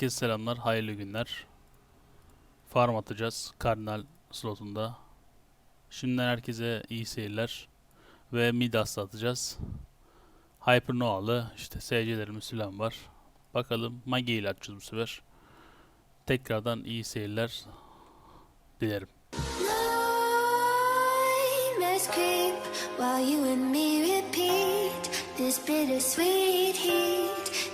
Herkese selamlar, hayırlı günler. Farm atacağız Cardinal slotunda. Şimdiden herkese iyi seyirler. Ve Midas atacağız. Hypernova'lı işte SC'lerimiz falan var. Bakalım Magi ile atacağız bu sefer. Tekrardan iyi seyirler dilerim. While you and me repeat. This bittersweet heat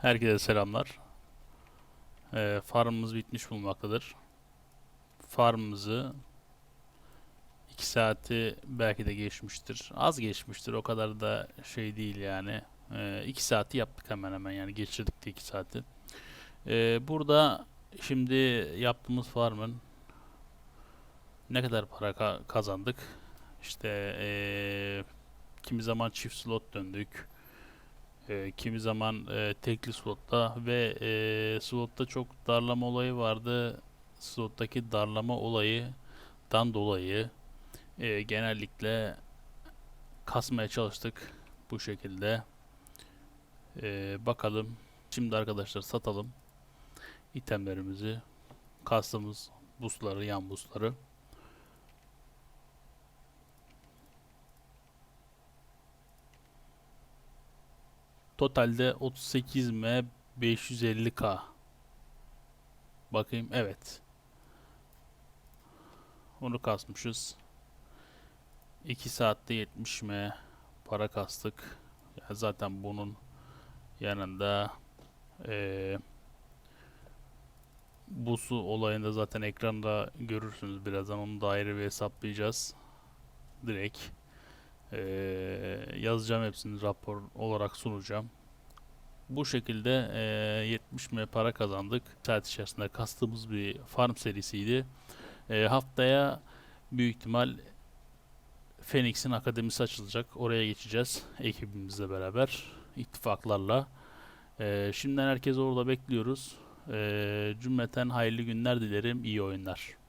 Herkese selamlar. Ee, farmımız bitmiş bulunmaktadır. Farmımızı 2 saati belki de geçmiştir. Az geçmiştir. O kadar da şey değil yani. 2 saati yaptık hemen hemen yani geçirdik de 2 saati. Ee, burada şimdi yaptığımız farmın ne kadar para ka- kazandık? İşte ee, kimi zaman çift slot döndük. E, kimi zaman e, tekli slotta ve e, slotta çok darlama olayı vardı. Slottaki darlama olayından dolayı e, genellikle kasmaya çalıştık bu şekilde. E, bakalım. Şimdi arkadaşlar satalım itemlerimizi. Kastığımız busları, yan busları. Totalde 38 M 550K. Bakayım evet. Onu kasmışız. 2 saatte 70 M para kastık. Ya zaten bunun yanında eee busu olayında zaten ekranda görürsünüz birazdan onu da ayrı bir hesaplayacağız. Direkt eee, yazacağım hepsini rapor olarak sunacağım. Bu şekilde eee 70 M para kazandık. Saat içerisinde kastığımız bir farm serisiydi. Eee, haftaya büyük ihtimal Phoenix'in akademisi açılacak. Oraya geçeceğiz ekibimizle beraber, ittifaklarla. Ee, şimdiden herkese orada bekliyoruz. Ee, cümleten hayırlı günler dilerim, iyi oyunlar.